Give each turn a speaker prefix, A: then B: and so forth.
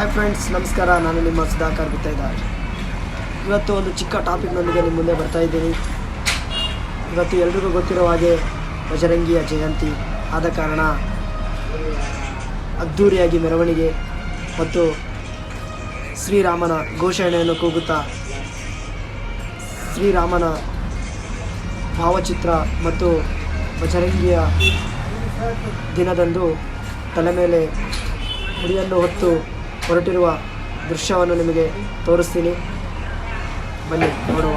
A: Hi friends ನಮಸ್ಕಾರ. ನಾನು ನಿಮ್ಮ ಸುಧಾಕರ್ ಇದ್ದಾರೆ ಇವತ್ತು ಒಂದು ಚಿಕ್ಕ ಟಾಪಿಕ್ನೊಂದಿಗೆ ನಿಮ್ಮ ಮುಂದೆ ಬರ್ತಾ ಇದ್ದೀನಿ. ಇವತ್ತು ಎಲ್ರಿಗೂ ಗೊತ್ತಿರೋ ಹಾಗೆ ಬಜರಂಗಿಯ ಜಯಂತಿ ಆದ ಕಾರಣ ಅದ್ಧೂರಿಯಾಗಿ ಮೆರವಣಿಗೆ ಮತ್ತು ಶ್ರೀರಾಮನ ಘೋಷಣೆಯನ್ನು ಕೂಗುತ್ತಾ ಶ್ರೀರಾಮನ ಭಾವಚಿತ್ರ ಮತ್ತು ಬಜರಂಗಿಯ ದಿನದಂದು ತಲೆ ಮೇಲೆ ಮುಡಿಯನ್ನು ಹೊತ್ತು ಹೊರಟಿರುವ ದೃಶ್ಯವನ್ನು ನಿಮಗೆ ತೋರಿಸ್ತೀನಿ. ಬನ್ನಿ ನೋಡುವ.